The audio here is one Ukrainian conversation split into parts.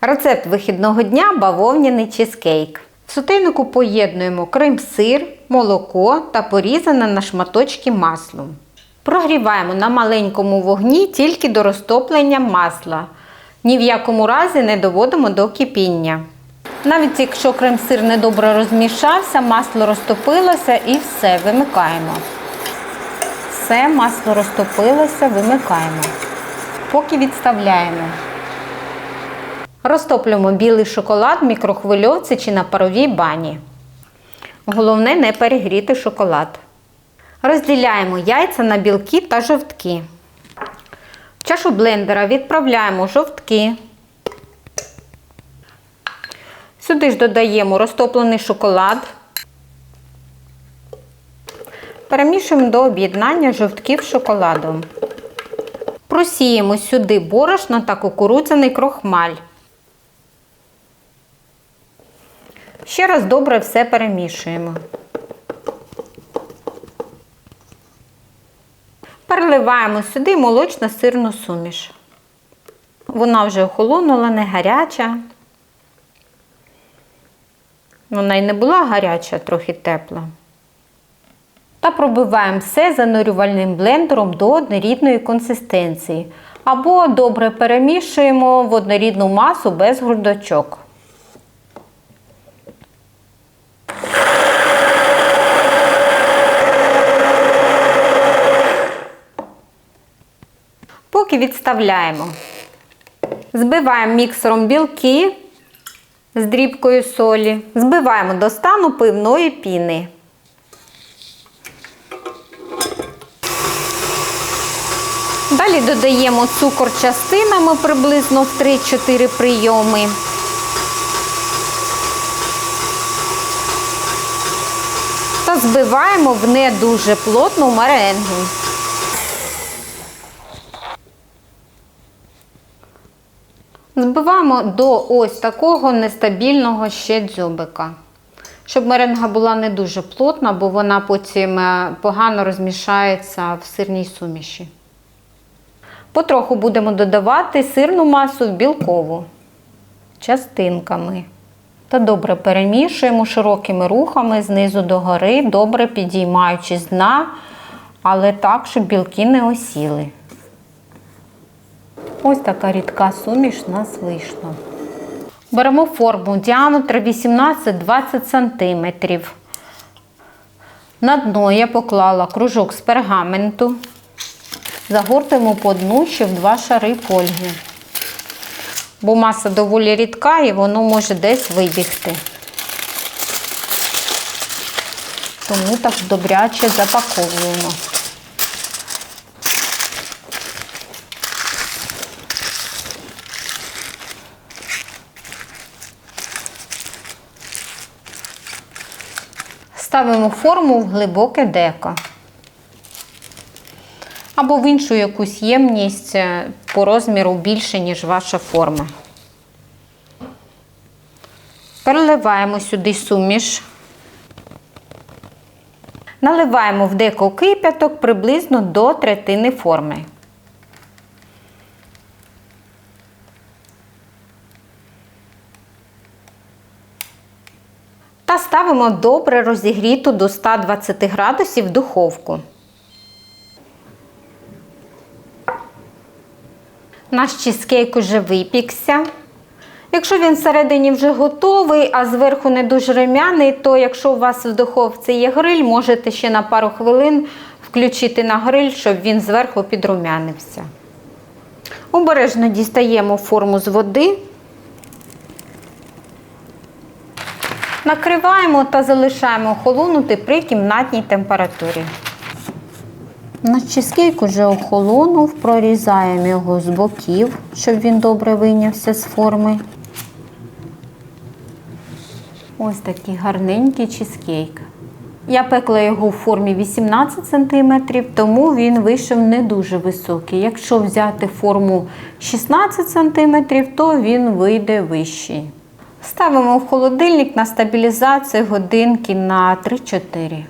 Рецепт вихідного дня бавовняний чизкейк. В сотейнику поєднуємо крем-сир, молоко та порізане на шматочки масло. Прогріваємо на маленькому вогні тільки до розтоплення масла. Ні в якому разі не доводимо до кипіння. Навіть якщо крем-сир недобре розмішався, масло розтопилося і все, вимикаємо. Все, масло розтопилося, вимикаємо. Поки відставляємо. Розтоплюємо білий шоколад в мікрохвильовці чи на паровій бані. Головне не перегріти шоколад. Розділяємо яйця на білки та жовтки. В чашу блендера відправляємо жовтки. Сюди ж додаємо розтоплений шоколад. Перемішуємо до об'єднання жовтків з шоколадом. Просіємо сюди борошно та кукурудзяний крохмаль. Ще раз добре все перемішуємо. Переливаємо сюди молочно-сирну суміш. Вона вже охолонула, не гаряча. Вона й не була гаряча, трохи тепла. Та пробиваємо все занурювальним блендером до однорідної консистенції. Або добре перемішуємо в однорідну масу без грудочок. Поки відставляємо. Збиваємо міксером білки з дрібкою солі. Збиваємо до стану пивної піни. Далі додаємо цукор частинами приблизно в 3-4 прийоми. Та збиваємо в не дуже плотну меренгу. Збиваємо до ось такого нестабільного ще дзьобика. Щоб меренга була не дуже плотна, бо вона потім е, погано розмішається в сирній суміші. Потроху будемо додавати сирну масу в білкову частинками. Та добре перемішуємо широкими рухами знизу до гори, добре підіймаючи з дна, але так, щоб білки не осіли. Ось така рідка суміш нас вийшла. Беремо форму діаметр 18-20 см. На дно я поклала кружок з пергаменту. Загортуємо по дну ще в два шари фольги. Бо маса доволі рідка і воно може десь вибігти. Тому так добряче запаковуємо. Ставимо форму в глибоке деко. Або в іншу якусь ємність е, по розміру більше, ніж ваша форма. Переливаємо сюди суміш. Наливаємо в деко кип'яток приблизно до третини форми. Та ставимо добре розігріту до 120 градусів духовку. Наш чизкейк уже випікся. Якщо він всередині вже готовий, а зверху не дуже рем'яний, то якщо у вас в духовці є гриль, можете ще на пару хвилин включити на гриль, щоб він зверху підрумянився. Обережно дістаємо форму з води, накриваємо та залишаємо охолонути при кімнатній температурі. Наш чизкейк уже охолонув, прорізаємо його з боків, щоб він добре вийнявся з форми. Ось такий гарненький чизкейк. Я пекла його у формі 18 см, тому він вийшов не дуже високий. Якщо взяти форму 16 см, то він вийде вищий. Ставимо в холодильник на стабілізацію годинки на 3-4.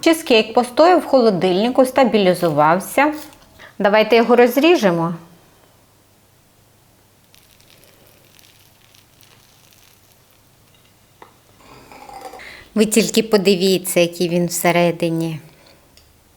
Чизкейк постояв в холодильнику, стабілізувався. Давайте його розріжемо. Ви тільки подивіться, який він всередині.